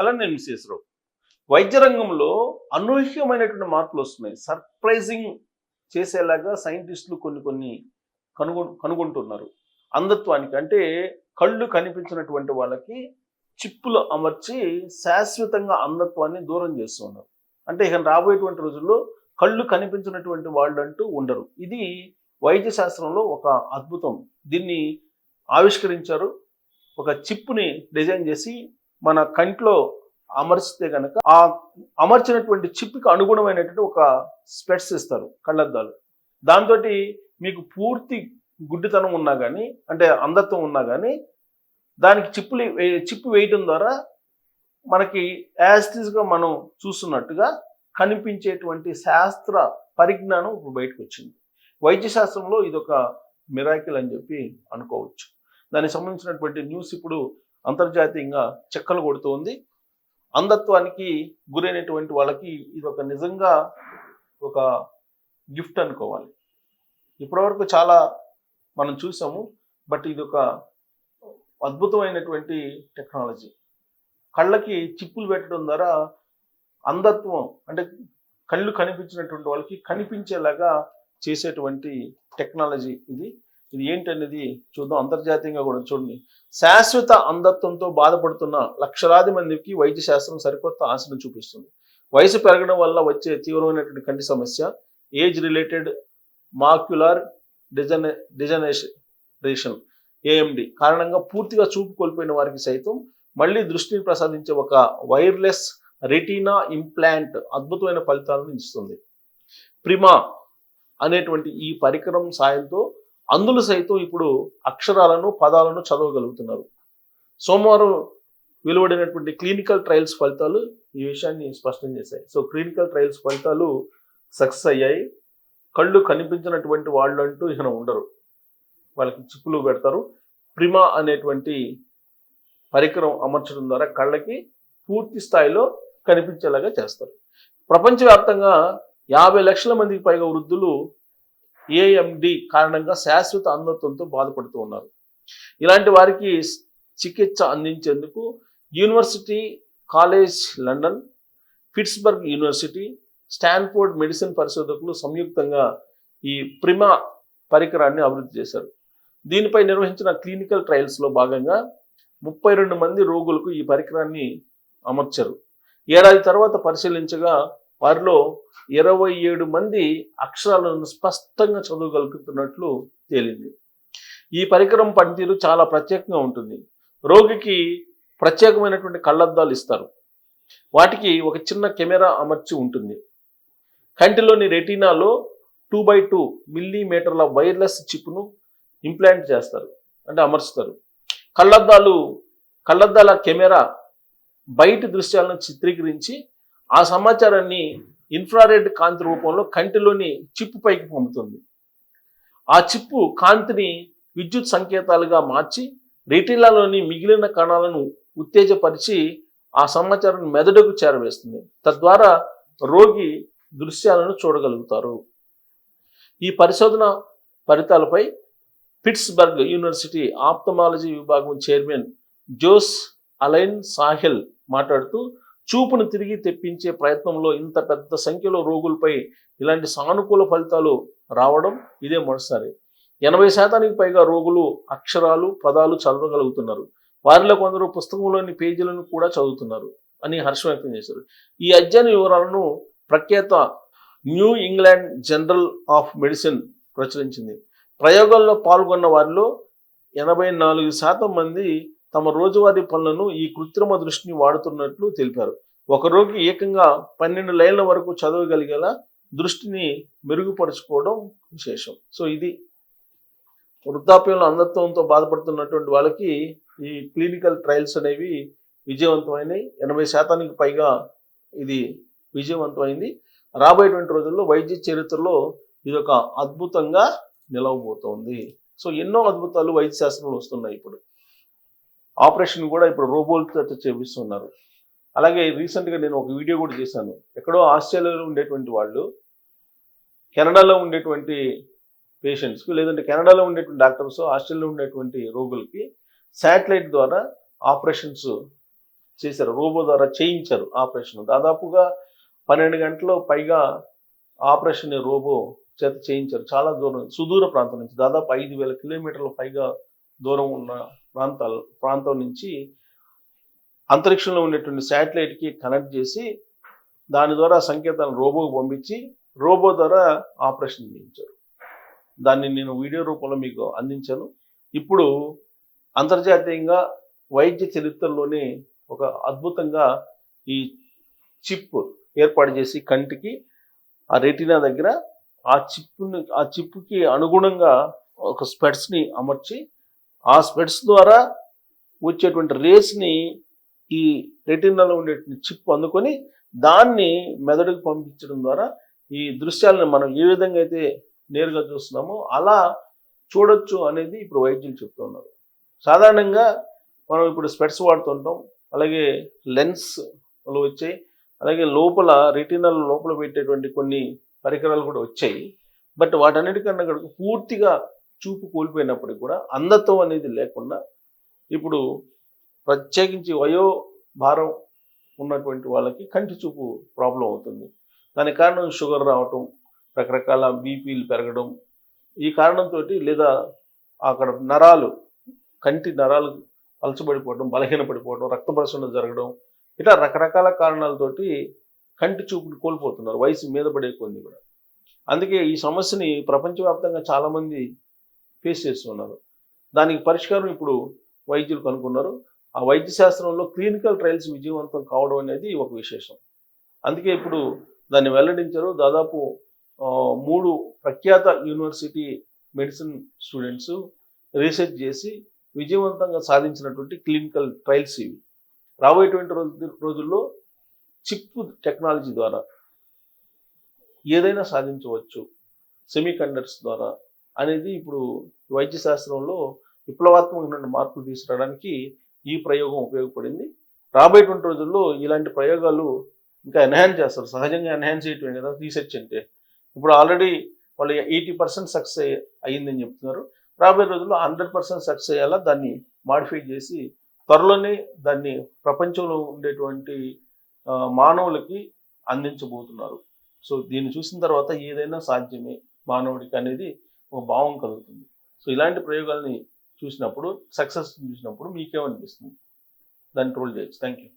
అలానే మిసేసరావు వైద్య రంగంలో అనూహ్యమైనటువంటి మార్పులు వస్తున్నాయి. సర్ప్రైజింగ్ చేసేలాగా సైంటిస్టులు కొన్ని కొన్ని కనుగొ కనుగొంటున్నారు. అంధత్వానికి అంటే కళ్ళు కనిపించినటువంటి వాళ్ళకి చిప్పులు అమర్చి శాశ్వతంగా అంధత్వాన్ని దూరం చేస్తున్నారు అంటే ఇక రాబోయేటువంటి రోజుల్లో కళ్ళు కనిపించినటువంటి వాళ్ళు అంటూ ఉండరు. ఇది వైద్య శాస్త్రంలో ఒక అద్భుతం. దీన్ని ఆవిష్కరించారు. ఒక చిప్పుని డిజైన్ చేసి మన కంట్లో అమర్చితే కనుక ఆ అమర్చినటువంటి చిప్కి అనుగుణమైనటువంటి ఒక స్పెట్స్ ఇస్తారు కళ్ళద్దాలు. దాంతో మీకు పూర్తి గుడ్డితనం ఉన్నా కానీ అంటే అంధత్వం ఉన్నా కానీ దానికి చిప్పులు వే- చిప్పు వేయటం ద్వారా మనకి యాస్టిస్గా మనం చూస్తున్నట్టుగా కనిపించేటువంటి శాస్త్ర పరిజ్ఞానం ఇప్పుడు బయటకు వచ్చింది వైద్యశాస్త్రంలో ఇది ఒక మిరాకిల్ అని చెప్పి అనుకోవచ్చు. దానికి సంబంధించినటువంటి న్యూస్ ఇప్పుడు అంతర్జాతీయంగా చెక్కలు కొడుతోంది అంధత్వానికి గురైనటువంటి వాళ్ళకి ఇది ఒక నిజంగా ఒక గిఫ్ట్ అనుకోవాలి. ఇప్పటివరకు చాలా మనం చూసాము బట్ ఇది ఒక అద్భుతమైనటువంటి టెక్నాలజీ. కళ్ళకి చిప్పులు పెట్టడం ద్వారా అంధత్వం అంటే కళ్ళు కనిపించినటువంటి వాళ్ళకి కనిపించేలాగా చేసేటువంటి టెక్నాలజీ ఇది. ఇది ఏంటనేది చూద్దాం అంతర్జాతీయంగా కూడా చూడండి. శాశ్వత అంధత్వంతో బాధపడుతున్న లక్షలాది మందికి వైద్య శాస్త్రం సరికొత్త ఆశను చూపిస్తుంది. వయసు పెరగడం వల్ల వచ్చే తీవ్రమైనటువంటి కంటి సమస్య ఏజ్ రిలేటెడ్ మాక్యులార్ డిజనే డిజనరేషన్ ఏఎండి కారణంగా పూర్తిగా చూపు కోల్పోయిన వారికి సైతం మళ్ళీ దృష్టిని ప్రసాదించే ఒక వైర్లెస్ రెటీనా ఇంప్లాంట్ అద్భుతమైన ఫలితాలను ఇస్తుంది. ప్రిమా అనేటువంటి ఈ పరికరం సాయంతో అందులు సైతం ఇప్పుడు అక్షరాలను పదాలను చదవగలుగుతున్నారు. సోమవారం వెలువడినటువంటి క్లినికల్ ట్రయల్స్ ఫలితాలు ఈ విషయాన్ని స్పష్టం చేశాయి. సో క్లినికల్ ట్రయల్స్ ఫలితాలు సక్సెస్ అయ్యాయి. కళ్ళు కనిపించినటువంటి వాళ్ళు అంటూ ఇక ఉండరు. వాళ్ళకి చిప్పులు పెడతారు. ప్రిమా అనేటువంటి పరికరం అమర్చడం ద్వారా కళ్ళకి పూర్తి స్థాయిలో కనిపించేలాగా చేస్తారు. ప్రపంచవ్యాప్తంగా యాభై లక్షల మందికి పైగా వృద్ధులు ఏఎండి కారణంగా శాశ్వత అంధత్వంతో బాధపడుతూ ఉన్నారు. ఇలాంటి వారికి చికిత్స అందించేందుకు university college London Pittsburgh university Stanford medicine పరిశోధకులు సంయుక్తంగా ఈ ప్రిమా పరికరాన్ని అభివృద్ధి చేశారు. దీనిపై నిర్వహించిన క్లినికల్ ట్రయల్స్లో భాగంగా ముప్పై రెండు మంది రోగులకు ఈ పరికరాన్ని అమర్చారు. ఏడాది తర్వాత పరిశీలించగా వారిలో ఇరవై ఏడు మంది అక్షరాలను స్పష్టంగా చదవగలుగుతున్నట్లు తేలింది. ఈ పరికరం పనితీరు చాలా ప్రత్యేకంగా ఉంటుంది. రోగికి ప్రత్యేకమైనటువంటి కళ్ళద్దాలు ఇస్తారు. వాటికి ఒక చిన్న కెమెరా అమర్చి ఉంటుంది. కంటిలోని రెటీనాలో టూ బై టూ మిల్లీమీటర్ల వైర్లెస్ చిప్ను ఇంప్లాంట్ చేస్తారు. అంటే అమర్చుతారు. కళ్ళద్దాలు కళ్ళద్దాల కెమెరా బయటి దృశ్యాలను చిత్రీకరించి ఆ సమాచారాన్ని ఇన్ఫ్రారెడ్ కాంతి రూపంలో కంటిలోని చిప్పు పైకి పంపుతుంది. ఆ చిప్పు కాంతిని విద్యుత్ సంకేతాలుగా మార్చి రెటీనాలోని మిగిలిన కణాలను ఉత్తేజపరిచి ఆ సమాచారాన్ని మెదడుకు చేరవేస్తుంది. తద్వారా రోగి దృశ్యాలను చూడగలుగుతారు. ఈ పరిశోధన ఫలితాలపై పిట్స్బర్గ్ యూనివర్సిటీ ఆప్తమాలజీ విభాగం చైర్మన్ జోస్ అలైన్ సాహిల్ మాట్లాడుతూ చూపును తిరిగి తెప్పించే ప్రయత్నంలో ఇంత పెద్ద సంఖ్యలో రోగులపై ఇలాంటి సానుకూల ఫలితాలు రావడం ఇదే మొదటిసారి. ఎనభై శాతానికి పైగా రోగులు అక్షరాలు పదాలు చదవగలుగుతున్నారు. వారిలో కొందరు పుస్తకంలోని పేజీలను కూడా చదువుతున్నారు అని హర్షం వ్యక్తం చేశారు. ఈ అధ్యయన వివరాలను ప్రఖ్యాత New England journal of medicine ప్రచురించింది. ప్రయోగాల్లో పాల్గొన్న వారిలో ఎనభై నాలుగు శాతం మంది తమ రోజువారీ పనులను ఈ కృత్రిమ దృష్టిని వాడుతున్నట్లు తెలిపారు. ఒక రోగి ఏకంగా పన్నెండు లైన్ల వరకు చదవగలిగేలా దృష్టిని మెరుగుపరుచుకోవడం విశేషం. సో ఇది వృద్ధాప్యంలో అంధత్వంతో బాధపడుతున్నటువంటి వాళ్ళకి ఈ క్లినికల్ ట్రయల్స్ అనేవి విజయవంతమైనవి ఎనభై శాతానికి పైగా ఇది విజయవంతమైంది. రాబోయేటువంటి రోజుల్లో వైద్య చరిత్రలో ఇది ఒక అద్భుతంగా నిలవబోతోంది. సో ఎన్నో అద్భుతాలు వైద్య శాస్త్రంలో వస్తున్నాయి ఇప్పుడు. ఆపరేషన్ కూడా ఇప్పుడు రోబోలతో చేపిస్తున్నారు. అలాగే రీసెంట్గా నేను ఒక వీడియో కూడా చేశాను. ఎక్కడో ఆస్ట్రేలియాలో ఉండేటువంటి వాళ్ళు కెనడాలో ఉండేటువంటి పేషెంట్స్కి లేదంటే కెనడాలో ఉండేటువంటి డాక్టర్స్ ఆస్ట్రేలియాలో ఉండేటువంటి రోగులకి శాటిలైట్ ద్వారా ఆపరేషన్స్ చేశారు. రోబో ద్వారా చేయించారు ఆపరేషన్. దాదాపుగా పన్నెండు గంటలు పైగా ఆపరేషన్ రోబో చేత చేయించారు. చాలా దూరం సుదూర ప్రాంతం నుంచి దాదాపు ఐదు వేల కిలోమీటర్ల పైగా దూరం ఉన్న ప్రాంతాల ప్రాంతం నుంచి అంతరిక్షంలో ఉండేటువంటి శాటిలైట్కి కనెక్ట్ చేసి దాని ద్వారా సంకేతాలను రోబోకి పంపించి రోబో ద్వారా ఆపరేషన్ చేయించారు. దాన్ని నేను వీడియో రూపంలో మీకు అందించాను. ఇప్పుడు అంతర్జాతీయంగా వైద్య చరిత్రలోనే ఒక అద్భుతంగా ఈ చిప్ ఏర్పాటు చేసి కంటికి ఆ రెటినా దగ్గర ఆ చిప్ను ఆ చిప్పుకి అనుగుణంగా ఒక స్పెట్స్ని అమర్చి ఆ స్పెడ్స్ ద్వారా వచ్చేటువంటి రేస్ని ఈ రెటినాలో ఉండే చిప్ అందుకొని దాన్ని మెదడుకు పంపించడం ద్వారా ఈ దృశ్యాలను మనం ఏ విధంగా అయితే నేరుగా చూస్తున్నామో అలా చూడొచ్చు అనేది ఇప్పుడు వైద్యులు చెప్తున్నారు సాధారణంగా మనం ఇప్పుడు స్పెట్స్ వాడుతుంటాం అలాగే లెన్స్లు వచ్చాయి అలాగే లోపల రెటినల్ లోపల పెట్టేటువంటి కొన్ని పరికరాలు కూడా వచ్చాయి. బట్ వాటన్నిటికన్నా పూర్తిగా చూపు కోల్పోయినప్పటికీ కూడా అంధత్వం అనేది లేకుండా ఇప్పుడు ప్రత్యేకించి వయో భారం ఉన్నటువంటి వాళ్ళకి కంటి చూపు ప్రాబ్లం అవుతుంది. దానికి కారణం షుగర్ రావటం రకరకాల బీపీలు పెరగడం ఈ కారణంతో లేదా అక్కడ నరాలు కంటి నరాలు పలచబడిపోవడం బలహీనపడిపోవడం రక్త ప్రసరణ జరగడం ఇట్లా రకరకాల కారణాలతోటి కంటి చూపుని కోల్పోతున్నారు. వయసు మీద పడే కొన్ని కూడా. అందుకే ఈ సమస్యని ప్రపంచవ్యాప్తంగా చాలామంది ఫేస్ చేస్తున్నారు దానికి పరిష్కారం ఇప్పుడు వైద్యులు కనుక్కున్నారు. ఆ వైద్య శాస్త్రంలో క్లినికల్ ట్రయల్స్ విజయవంతం కావడం అనేది ఒక విశేషం. అందుకే ఇప్పుడు దాన్ని వెల్లడించారు. దాదాపు మూడు ప్రఖ్యాత యూనివర్సిటీ మెడిసిన్ స్టూడెంట్స్ రీసెర్చ్ చేసి విజయవంతంగా సాధించినటువంటి క్లినికల్ ట్రయల్స్ ఇవి. రాబోయేటువంటి రోజు రోజుల్లో చిప్ టెక్నాలజీ ద్వారా ఏదైనా సాధించవచ్చు. సెమీకండక్టర్స్ ద్వారా అనేది ఇప్పుడు వైద్య శాస్త్రంలో విప్లవాత్మకమైన మార్పులు తీసుకురావడానికి ఈ ప్రయోగం ఉపయోగపడింది. రాబోయేటువంటి రోజుల్లో ఇలాంటి ప్రయోగాలు ఇంకా ఎన్హాన్స్ చేస్తారు. సహజంగా ఎన్హాన్స్ చేయటమే కదా రీసెర్చ్ అంటే. ఇప్పుడు ఆల్రెడీ వాళ్ళు ఎయిటీ పర్సెంట్ సక్సెస్ అయ్యిందని చెప్తున్నారు. రాబోయే రోజుల్లో హండ్రెడ్ పర్సెంట్ సక్సెస్ అయ్యేలా దాన్ని మాడిఫై చేసి త్వరలోనే దాన్ని ప్రపంచంలో ఉండేటువంటి మానవులకి అందించబోతున్నారు. సో దీన్ని చూసిన తర్వాత ఏదైనా సాధ్యమే మానవుడికి అనేది ఒక భావం కలుగుతుంది. సో ఇలాంటి ప్రయోగాల్ని చూసినప్పుడు సక్సెస్ చూసినప్పుడు మీకేమనిపిస్తుంది? దాన్ని ట్రోల్ చేయొచ్చు. Thank you